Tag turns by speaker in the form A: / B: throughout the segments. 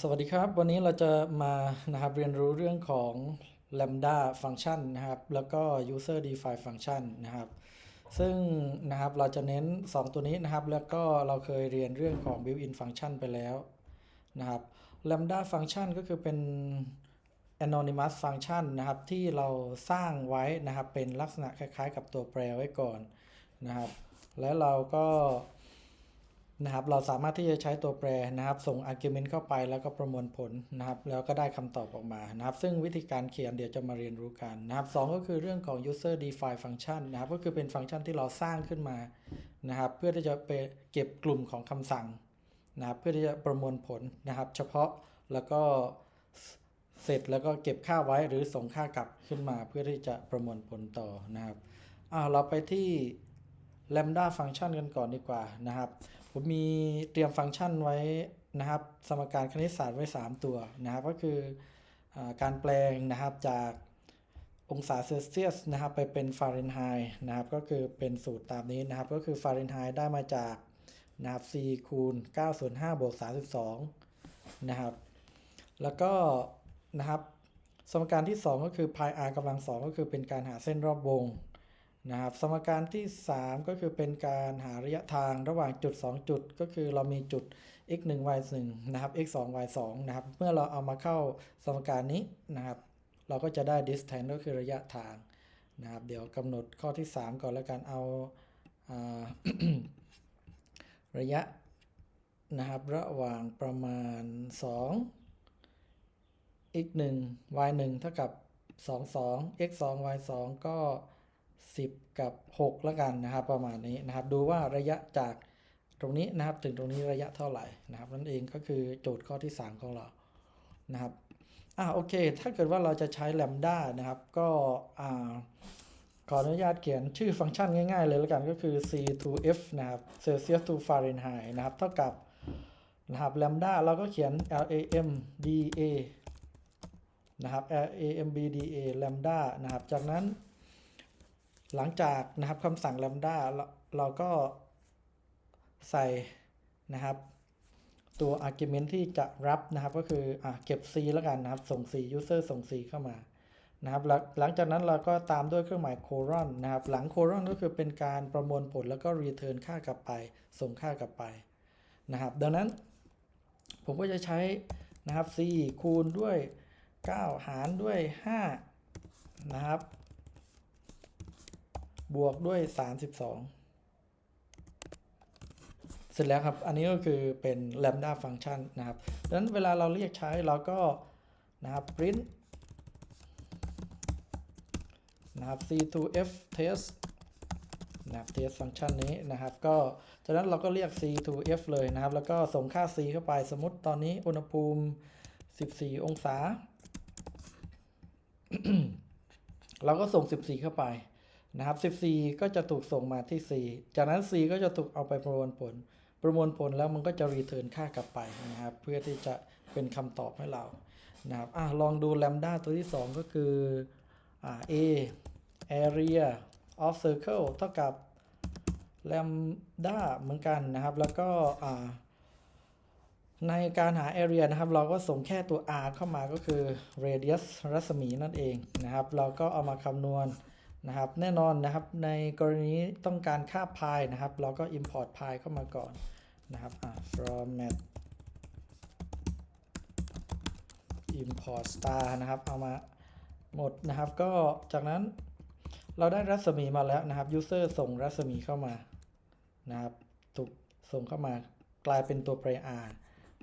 A: สวัสดีครับ วันนี้เราจะมานะครับเรียนรู้เรื่องของ Lambda Function นะครับ แล้วก็ User Defined Function นะครับ ซึ่งนะครับเราจะเน้น 2 ตัวนี้นะครับ แล้วก็เราเคยเรียนเรื่องของ Built-in Function ไปแล้วนะครับ Lambda Function ก็คือเป็น anonymous function นะครับ ที่เราสร้างไว้นะครับ เป็นลักษณะคล้ายๆ กับตัวแปรไว้ก่อนนะครับ แล้วเราก็ นะครับเราสามารถที่จะใช้ตัวแปรนะครับ ส่ง argument เข้าไปแล้วก็ประมวลผลนะครับ แล้วก็ได้คำตอบออกมานะครับ ซึ่งวิธีการเขียนเดี๋ยวจะมาเรียนรู้กันนะครับสองก็คือเรื่องของ user defined function นะครับ ก็คือเป็นฟังก์ชันที่เราสร้างขึ้นมานะครับ เพื่อที่จะไปเก็บกลุ่มของคำสั่งนะครับ เพื่อที่จะประมวลผลนะครับ เฉพาะแล้วก็เสร็จแล้วก็เก็บค่าไว้หรือส่งค่ากลับขึ้นมา เพื่อที่จะประมวลผลต่อนะครับอ่าเราไปที่ lambda function กันก่อนดีกว่านะครับ ผมมีเตรียมฟังก์ชันไว้นะครับ สมการคณิตศาสตร์ไว้ 3 ตัวนะครับ ก็คืออการแปลงนะครับจากองศาเซลเซียสนะครับ ไปเป็นฟาเรนไฮต์นะครับ ก็คือเป็นสูตรตามนี้นะครับ ก็คือฟาเรนไฮต์ได้มาจากนะครับ c คูณ9ส่วน5บวก32 นะครับ แล้วก็นะครับ สมการที่ 2 ก็คือ pi r กำลัง 2 ก็คือเป็นการหาเส้นรอบวง นะครับสมการที่ 3 ก็คือเป็นการหาระยะทางระหว่างจุด 2 จุด ก็คือเรามีจุด x 1 y 1นะครับ x 2 y 2นะครับ เมื่อเราเอามาเข้าสมการนี้นะครับ เราก็จะได้ distance ก็คือระยะทางนะครับ เดี๋ยวกำหนดข้อที่ 3 ก่อนแล้วกันเอาอาระยะนะครับระหว่างประมาณ 2 x 1 y 1เท่ากับ 2 2 x 2 y 2ก็ 10 กับ 6 แล้วกันนะครับประมาณนี้นะครับ ดูว่าระยะจากตรงนี้นะครับถึงตรงนี้ระยะเท่าไหร่นะครับ นั่นเองก็คือโจทย์ข้อที่ 3 ของเรานะครับอ่าโอเค ถ้าเกิดว่าเราจะใช้ lambda นะครับ ก็อ่าขออนุญาตเขียนชื่อฟังก์ชันง่ายๆเลยแล้วกันก็คือ c to f นะครับ Celsius to Fahrenheit นะครับ เท่ากับนะครับ lambda เราก็เขียน lam da นะครับ lam bda lambda นะครับ จากนั้น หลังจากนะครับคำสั่ง lambda เราเราก็ใส่นะครับ ตัว argument ที่จะรับนะครับก็คืออะเก็บ c แล้วกันนะครับ ส่ง c user ส่ง c เข้ามานะครับหลังหลังจากนั้นเราก็ตามด้วยเครื่องหมาย colon นะครับ หลัง colon ก็คือเป็นการประมวลผลแล้วก็ return ค่ากลับไป ส่งค่ากลับไปนะครับ ดังนั้น ผมก็จะใช้นะครับ c คูณด้วย 9 หารด้วย 5 นะครับ บวกด้วย 32 เสร็จแล้วครับ อันนี้ก็คือเป็น lambda function นะครับดังนั้นเวลาเราเรียกใช้เราก็นะครับ print นะครับ c2f test นะครับ test function นี้นะครับ ก็จากนั้นเราก็เรียก c2f เลยนะครับ แล้วก็ส่งค่า c เข้าไป สมมติตอนนี้อุณหภูมิ 14 องศา เราก็ส่ง 14 เข้าไป นะครับ 14 ก็จะถูกส่งมาที่ C จากนั้น C ก็จะถูกเอาไปประมวลผล ประมวลผลแล้วมันก็จะรีเทิร์นค่ากลับไปนะครับ เพื่อที่จะเป็นคำตอบให้เรา นะครับอะลองดู lambda ตัวที่ 2 ก็คืออ่า A area of circle เท่ากับ lambda เหมือนกันนะครับ แล้วก็อ่าในการหา area นะครับ เราก็ส่งแค่ตัว r เข้ามาก็คือ radius รัศมีนั่นเองนะครับ เราก็เอามาคำนวณ นะครับ แน่นอนนะครับในกรณีต้องการค่า pi นะครับ เราก็ import pi เข้ามาก่อนนะครับ format import star นะครับ เอามาหมดนะครับ ก็จากนั้นเราได้รัศมีมาแล้วนะครับ user ส่งรัศมีเข้ามานะครับถูกส่งเข้ามากลายเป็นตัวแปร r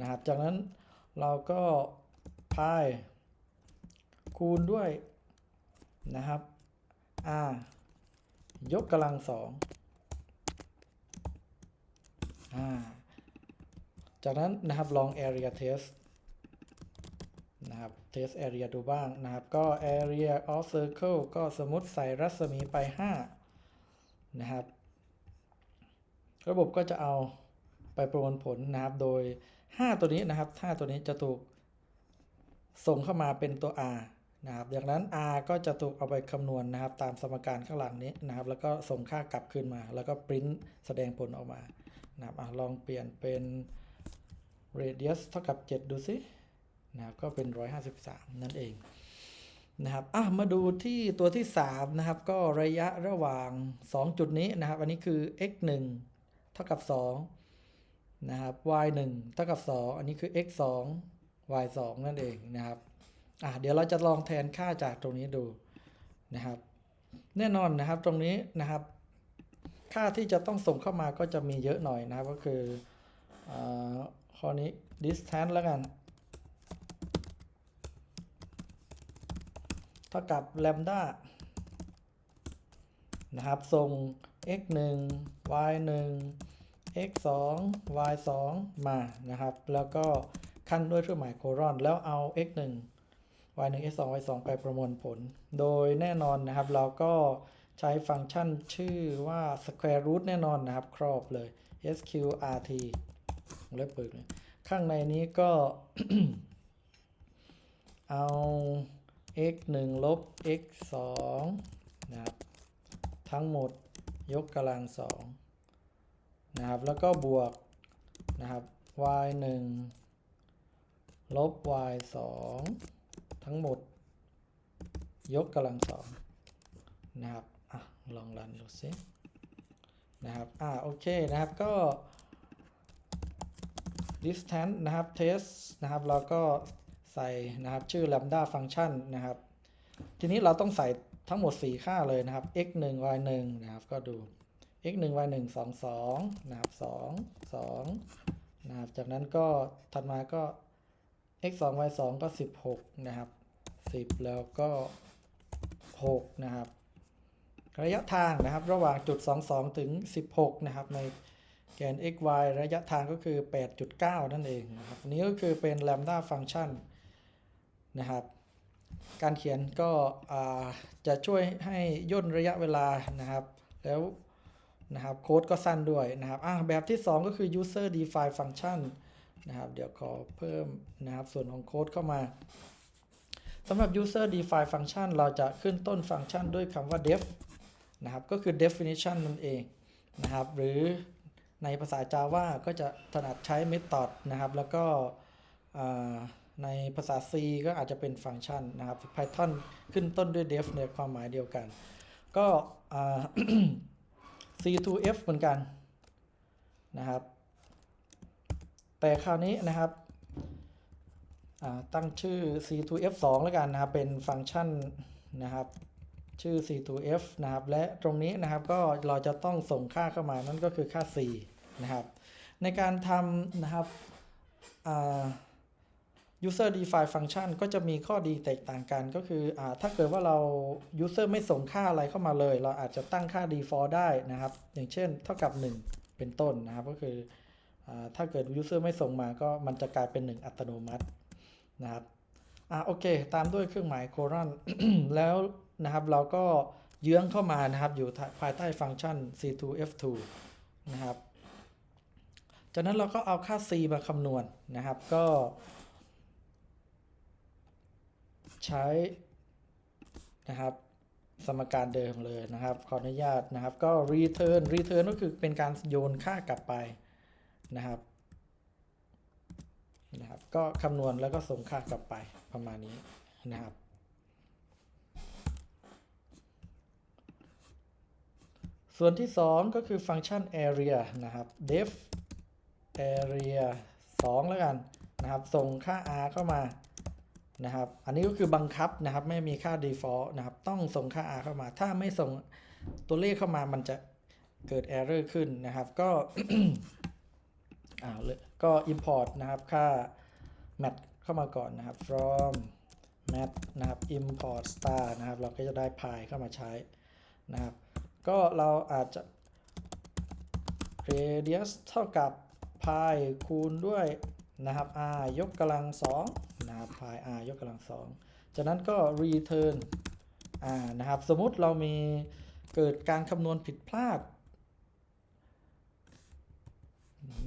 A: นะครับ จากนั้นเราก็ pi คูณด้วยนะครับ r ยกกำลังสองอ่าจากนั้นนะครับ ลอง area test นะครับ test area ดูบ้างนะครับ ก็ area of circle ก็สมมติใส่รัศมีไป 5 นะครับ ระบบก็จะเอาไปประมวลผลนะครับ โดย 5 ตัวนี้นะครับ 5 ตัวนี้จะถูกส่งเข้ามาเป็นตัว r นะครับจากนั้น r ก็จะถูกเอาไปคำนวณนะครับ ตามสมการข้างหลังนี้นะครับ แล้วก็ส่งค่ากลับคืนมา แล้วก็ปริ้นแสดงผลออกมานะครับอลองเปลี่ยนเป็น radius เท่ากับ 7 ดูสินะครับก็เป็น 153 นั่นเองนะครับอะมาดูที่ตัวที่ 3 นะครับ ก็ระยะระหว่าง 2 จุดนี้นะครับ อันนี้คือ x 1เท่ากับ2นะครับ y 1เท่ากับ 2 อันนี้คือ x 2 y 2นั่นเองนะครับ อะเดี๋ยวเราจะลองแทนค่าจากตรงนี้ดูนะครับ แน่นอนนะครับตรงนี้นะครับ ค่าที่จะต้องส่งเข้ามาก็จะมีเยอะหน่อยนะครับ ก็คืออข้อนี้ distance แล้วกันเท่ากับ lambda นะครับส่ง x 1 y 1 x 2 y 2มานะครับ แล้วก็ขั้นด้วยเครื่องหมายโคลอนแล้วเอา x 1 y 1 x 2 y 2ไปประมวลผล โดยแน่นอนนะครับเราก็ใช้ฟังก์ชันชื่อว่า square root แน่นอนนะครับ ครอบเลย sqrt เล็บเปิดเลยข้างในนี้ก็เอา x 1 ลบ x 2นะครับ ทั้งหมดยกกำลังสองนะครับ แล้วก็บวกนะครับ y 1ลบ y 2 ทั้งหมด ยกกำลังสองนะครับอะลองรันดูสินะครับอ่าโอเคนะครับก็ distance นะครับ test นะครับเราก็ใส่นะครับชื่อ lambda function นะครับ ทีนี้เราต้องใส่ทั้งหมด 4 ค่าเลยนะครับ x 1 y 1นะครับก็ดู x 1 y 1 2 2นะครับ2 2นะครับจากนั้นก็ถัดมาก็ x 2 y 2ก็ 16 นะครับ 10 แล้วก็ 6 นะครับ ระยะทางนะครับระหว่างจุด 22 ถึง 16 นะครับ ในแกน x y ระยะทางก็คือ 8.9 นั่นเองนะครับนี้ก็คือเป็น lambda function นะครับ การเขียนก็จะช่วยให้ย่นระยะเวลานะครับ แล้วนะครับโค้ดก็สั้นด้วยนะครับแบบที่ 2 ก็คือ user define function นะครับ เดี๋ยวขอเพิ่มนะครับส่วนของโค้ดเข้ามา สำหรับ user define function เราจะขึ้นต้นฟังก์ชันด้วยคำว่า def นะครับ ก็คือ definition นั่นเองนะครับ หรือในภาษา Java ก็จะถนัดใช้ method นะครับ แล้วก็ในภาษา C ก็อาจจะเป็นฟังก์ชันนะครับ Python ขึ้นต้นด้วย def ในความหมายเดียวกัน ก็ C2F เหมือนกันนะครับ แต่คราวนี้นะครับ ตั้งชื่อ C2F2 แล้วกันนะครับ เป็นฟังก์ชันนะครับ ชื่อ C2F นะครับ และตรงนี้นะครับก็เราจะต้องส่งค่าเข้ามานั่นก็คือค่า C นะครับ ในการทำนะครับ user define function ก็จะมีข้อดีแตกต่างกันก็คืออถ้าเกิดว่าเรา user ไม่ส่งค่าอะไรเข้ามาเลย เราอาจจะตั้งค่า default ได้นะครับ อย่างเช่น เท่ากับ 1 เป็นต้นนะครับ ก็คืออถ้าเกิด user ไม่ส่งมาก็มันจะกลายเป็น 1 อัตโนมัติ นะครับอ่าโอเค ตามด้วยเครื่องหมายโคลอนแล้วนะครับเราก็เยื้องเข้ามานะครับอยู่ภายใต้ฟังก์ชัน c2f2 นะครับจากนั้นเราก็เอาค่า c มาคำนวณนะครับก็ ใช้นะครับสมการเดิมเลยนะครับ ขออนุญาตนะครับ ก็ return return ก็คือเป็นการโยนค่ากลับไปนะครับ นะครับ ก็คำนวณแล้วก็ส่งค่ากลับไปประมาณนี้นะครับ ส่วนที่ 2 ก็คือฟังก์ชัน area นะครับ def area 2 แล้วกันนะครับ ส่งค่า r เข้ามานะครับ อันนี้ก็คือบังคับนะครับ ไม่มีค่า default นะครับ ต้องส่งค่า r เข้ามา ถ้าไม่ส่งตัวเลขเข้ามามันจะเกิด error ขึ้นนะครับ ก็ อ่าเลยก็ import นะครับค่า mat เข้ามาก่อนนะครับ from mat นะครับ import star นะครับ เราก็จะได้ pi เข้ามาใช้นะครับ ก็เราอาจจะ radius เท่ากับ pi คูณด้วยนะครับ r ยกกำลัง2นะครับ pi r ยกกำลัง2จากนั้นก็ return อ่านะครับ สมมุติเรามีเกิดการคำนวณผิดพลาด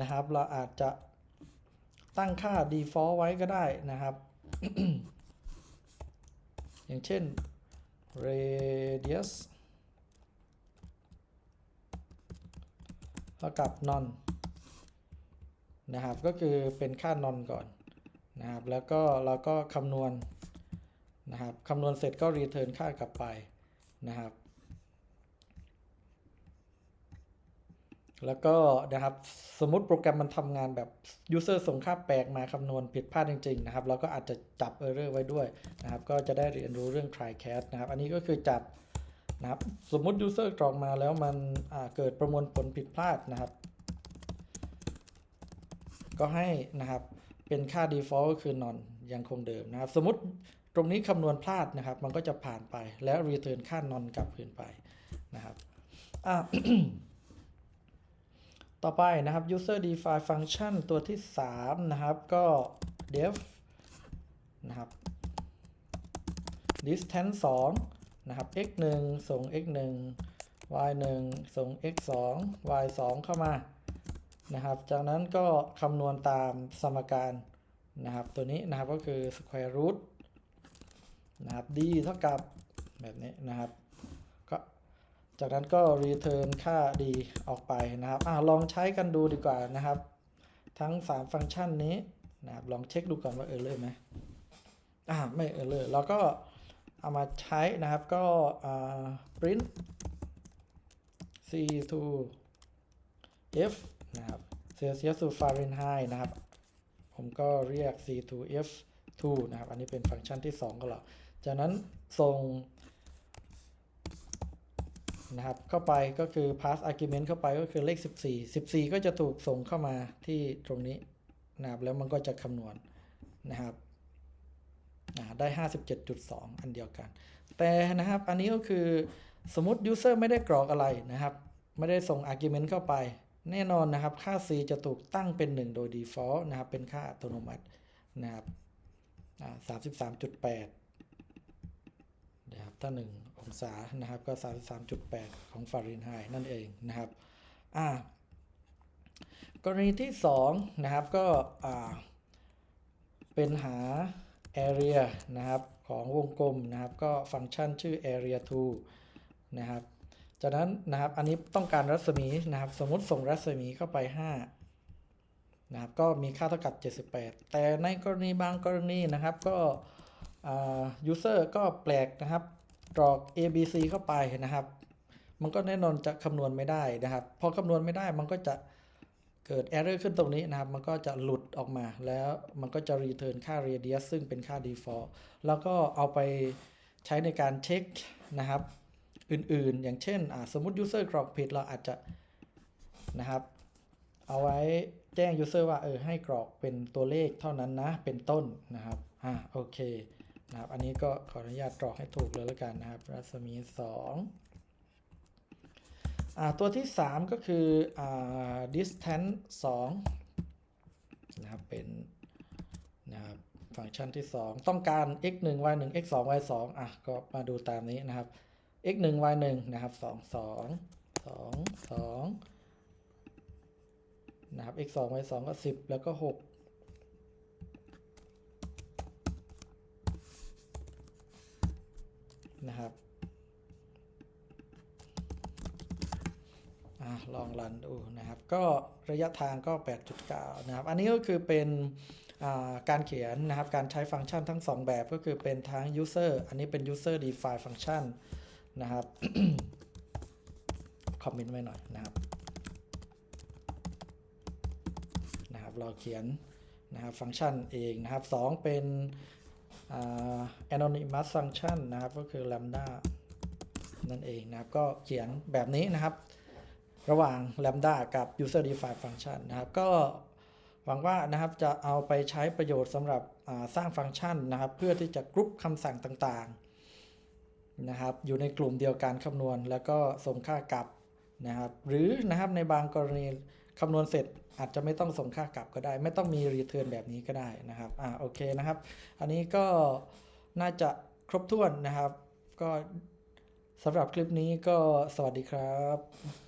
A: นะครับ เราอาจจะตั้งค่า default ไว้ก็ได้นะครับ อย่างเช่น radius เท่ากับ non นะครับ ก็คือเป็นค่านอนก่อนนะครับ แล้วก็เราก็คำนวณนะครับคำนวณเสร็จก็รีเทิร์นค่ากลับไปนะครับ แล้วก็นะครับสมมติโปรแกรมมันทำงานแบบ User ส่งค่าแปลกมาคำนวณผิดพลาดจริง ๆ นะครับ เราก็อาจจะจับ Error ไว้ด้วยนะครับ ก็จะได้เรียนรู้เรื่อง try catch นะครับ อันนี้ก็คือจับนะครับสมมติ User กรอกมาแล้วมันเกิดประมวลผลผิดพลาดนะครับ ก็ให้นะครับเป็นค่า default ก็คือ none ยังคงเดิมนะครับ สมมติตรงนี้คำนวณพลาดนะครับ มันก็จะผ่านไปแล้ว return ค่า none กลับคืนไปนะครับอ่า ต่อไปนะครับ user define function ตัวที่ 3 นะครับ ก็ def นะครับ distance 2นะครับ x 1ส่ง x 1 y 1ส่ง x 2 y 2เข้ามานะครับ จากนั้นก็คำนวณตามสมการนะครับ ตัวนี้นะครับก็คือ square root นะครับ d เท่ากับแบบนี้นะครับ จากนั้นก็ return ค่า d ออกไปนะครับอลองใช้กันดูดีกว่านะครับ ทั้ง 3 ฟังก์ชันนี้นะครับลองเช็คดูก่อนว่าเออเลยไหมอ่าไม่เออเลยเราก็เอามาใช้นะครับก็อ่า print c to f นะครับ Celsius to Fahrenheit นะครับ ผมก็เรียก c to f 2นะครับ อันนี้เป็นฟังก์ชันที่ 2 ก็แล้วจากนั้นส่ง นะครับเข้าไปก็คือ pass argument เข้าไปก็คือเลข 14 14 ก็จะถูกส่งเข้ามาที่ตรงนี้นะครับแล้วมันก็จะคำนวณนะครับอ่าได้ 57.2 อันเดียวกัน แต่นะครับอันนี้ก็คือสมมติ user ไม่ได้กรอกอะไรนะครับ ไม่ได้ส่ง argument เข้าไป แน่นอนนะครับค่า c จะถูกตั้งเป็น 1 โดย default นะครับเป็นค่าอัตโนมัตินะครับอ่า33.8 นะครับถ้า 1 องศานะครับก็ 33.8 ของฟาเรนไฮต์นั่นเองนะครับอ่ากรณีที่ 2 นะครับก็อ่าเป็นหา area นะครับของวงกลมนะครับก็ฟังก์ชันชื่อ area 2 นะครับจากนั้นนะครับอันนี้ต้องการรัศมีนะครับสมมติส่งรัศมีเข้าไป5นะครับก็มีค่าเท่ากับ 78 แต่ในกรณีบางกรณีนะครับก็ ยูเซอร์ก็แปลกนะครับกรอก A B C เข้าไปนะครับ มันก็แน่นอนจะคำนวณไม่ได้นะครับ พอคำนวณไม่ได้มันก็จะเกิด error ขึ้นตรงนี้นะครับ มันก็จะหลุดออกมา แล้วมันก็จะ return ค่า radius ซึ่งเป็นค่า default แล้วก็เอาไปใช้ในการเช็คนะครับ อื่นๆ อย่างเช่น สมมติ user กรอกผิดเราอาจจะนะครับ เอาไว้แจ้ง user ว่าเออให้กรอกเป็นตัวเลขเท่านั้นนะ เป็นต้นนะครับ อ่าโอเค นะครับ อันนี้ก็ขออนุญาตกรอกให้ถูกเลยแล้วกันนะครับ รัศมี2อ่าตัวที่ 3 ก็คืออ่า distance 2นะครับ เป็นนะครับ ฟังก์ชันที่ 2 ต้องการ x 1 y 1 x 2 y 2อะ ก็มาดูตามนี้นะครับ x 1 y 1นะครับ 2 2 2 2นะครับ x 2 y 2ก็ 10 แล้วก็ 6 นะครับอลองรันดูนะครับ ก็ระยะทางก็ 8.9 นะครับ อันนี้ก็คือเป็นาการเขียนนะครับ การใช้ฟังก์ชันทั้ง 2 แบบก็คือเป็นทั้ง user อันนี้เป็น user define function นะครับ คอมเมนต์ไว้หน่อยนะครับ นะครับ เราเขียนนะครับฟังก์ชันเองนะครับ 2 เป็น anonymous function นะครับ ก็คือ lambda นั่นเองนะครับ ก็เขียนแบบนี้นะครับ ระหว่าง lambda กับ user define function นะครับ ก็หวังว่านะครับจะเอาไปใช้ประโยชน์สำหรับสร้างฟังก์ชันนะครับ เพื่อที่จะกรุ๊ปคำสั่งต่างๆนะครับ อยู่ในกลุ่มเดียวกันคำนวณ แล้วก็ส่งค่ากลับนะครับ หรือนะครับในบางกรณี คำนวณเสร็จอาจจะไม่ต้องส่งค่ากลับก็ได้ ไม่ต้องมีรีเทิร์นแบบนี้ก็ได้นะครับอ่าโอเคนะครับ อันนี้ก็น่าจะครบถ้วนนะครับ ก็สำหรับคลิปนี้ก็สวัสดีครับ